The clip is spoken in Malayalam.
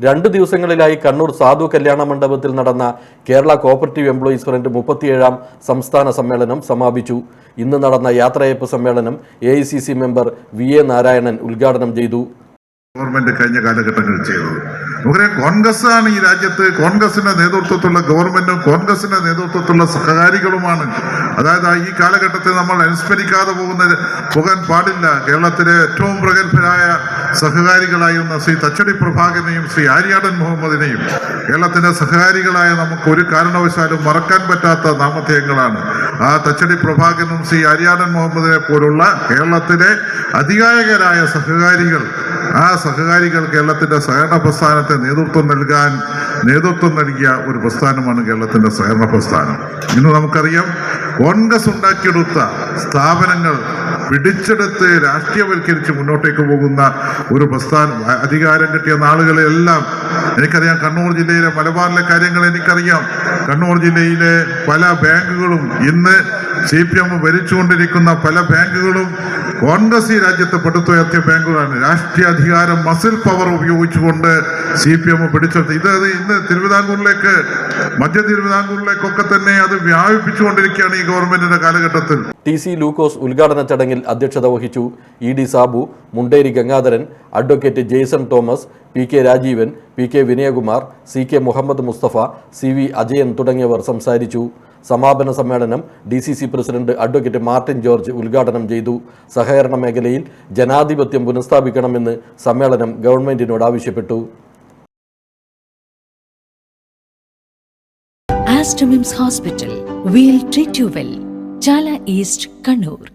രണ്ട് ദിവസങ്ങളിലായി കണ്ണൂർ സാധു കല്യാണ മണ്ഡപത്തിൽ നടന്ന കേരള കോപ്പറേറ്റീവ് എംപ്ലോയീസ് ഫ്രണ്ട് മുപ്പത്തിയേഴാം സംസ്ഥാന സമ്മേളനം സമാപിച്ചു. ഇന്ന് നടന്ന യാത്രയപ്പ് സമ്മേളനം A member V A Narayanan ഉദ്ഘാടനം ചെയ്തു. ഗവൺമെന്റ് കഴിഞ്ഞ കാലഘട്ടങ്ങളിൽ ചെയ്തു. നമുക്കറിയാം കോൺഗ്രസ് ആണ് ഈ രാജ്യത്ത്. കോൺഗ്രസിന്റെ നേതൃത്വത്തിലുള്ള ഗവൺമെന്റും കോൺഗ്രസിന്റെ നേതൃത്വത്തിലുള്ള സഹകാരികളുമാണ്. അതായത് ഈ കാലഘട്ടത്തിൽ നമ്മൾ അനുസ്മരിക്കാതെ പോകുന്ന പോകാൻ പാടില്ല. കേരളത്തിലെ ഏറ്റവും പ്രഗത്ഭരായ സഹകാരികളായിരുന്ന ശ്രീ തച്ചടി പ്രഭാകരനെയും ശ്രീ ആര്യാടൻ മുഹമ്മദിനെയും കേരളത്തിന്റെ സഹകാരികളായ നമുക്ക് ഒരു കാരണവശാലും മറക്കാൻ പറ്റാത്ത നാമധേയങ്ങളാണ്. ആ തച്ചടി പ്രഭാകരനും ശ്രീ ആര്യാടൻ മുഹമ്മദിനെ പോലുള്ള കേരളത്തിലെ അധികായകരായ സഹകാരികൾ ആ സഹകാരികൾ കേരളത്തിന്റെ സഹകരണ പ്രസ്ഥാനത്തെ നേതൃത്വം നൽകാൻ നേതൃത്വം നൽകിയ ഒരു പ്രസ്ഥാനമാണ് കേരളത്തിന്റെ സഹകരണ പ്രസ്ഥാനം. ഇന്ന് നമുക്കറിയാം കോൺഗ്രസ് ഉണ്ടാക്കിയെടുത്ത സ്ഥാപനങ്ങൾ പിടിച്ചെടുത്ത് രാഷ്ട്രീയവൽക്കരിച്ച് മുന്നോട്ടേക്ക് പോകുന്ന ഒരു പ്രസ്ഥാനം. അധികാരം കിട്ടിയ നാളുകളെല്ലാം എനിക്കറിയാം കണ്ണൂർ ജില്ലയിലെ മലബാറിലെ കാര്യങ്ങൾ എനിക്കറിയാം. കണ്ണൂർ ജില്ലയിലെ പല ബാങ്കുകളും ഇന്ന് സി പി എം ഭരിച്ചുകൊണ്ടിരിക്കുന്ന പല ബാങ്കുകളും കോൺഗ്രസ് ഈ രാജ്യത്ത് പടുത്തുയർത്തിയ ബാങ്കുകളാണ്. രാഷ്ട്രീയ അധികാരം മസിൽ പവർ ഉപയോഗിച്ചുകൊണ്ട് സി പി എം പിടിച്ചെടുത്ത്. ഇത് ഇന്ന് തിരുവിതാംകൂറിലേക്ക് മധ്യ തിരുവിതാംകൂറിലേക്കൊക്കെ തന്നെ അത് വ്യാപിപ്പിച്ചുകൊണ്ടിരിക്കുകയാണ് ഈ ഗവൺമെന്റിന്റെ കാലഘട്ടത്തിൽ. ടി സി ലൂക്കോസ് ഉദ്ഘാടന ചടങ്ങിൽ അധ്യക്ഷത വഹിച്ചു E D Sabu Munderi Gangadharan advocate Jaison Thomas P K Rajeevan P K Vinayakumar C K Muhammad Mustafa C V Ajayan തുടങ്ങിയവർ സംസാരിച്ചു. സമാപന സമ്മേളനം D C C president advocate Martin George ഉദ്ഘാടനം ചെയ്തു സഹകരണ മേഖലയിൽ ജനാധിപത്യം പുനഃസ്ഥാപിക്കണമെന്ന് സമ്മേളനം ഗവൺമെന്റിനോട് ആവശ്യപ്പെട്ടു ഹോസ്പിറ്റൽ വീൽ treat you Chala east Kannur.